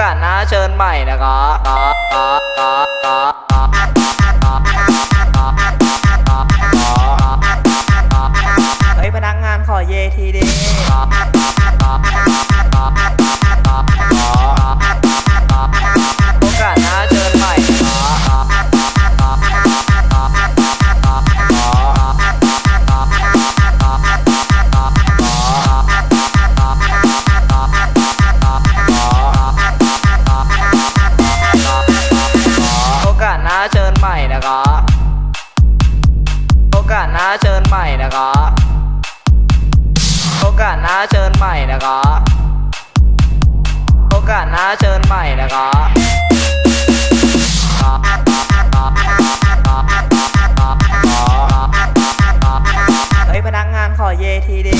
อกาสหน้าเชิญใหม่นะครับเฮ้ยพนักงานขอเยทีดี นะครับโอกาสหน้าเชิญใหม่นะครับโอกาสหน้าเชิญใหม่นะครับโอกาสหน้าเชิญใหม่นะครับเฮ้ยพนักงานขอเยทีดิ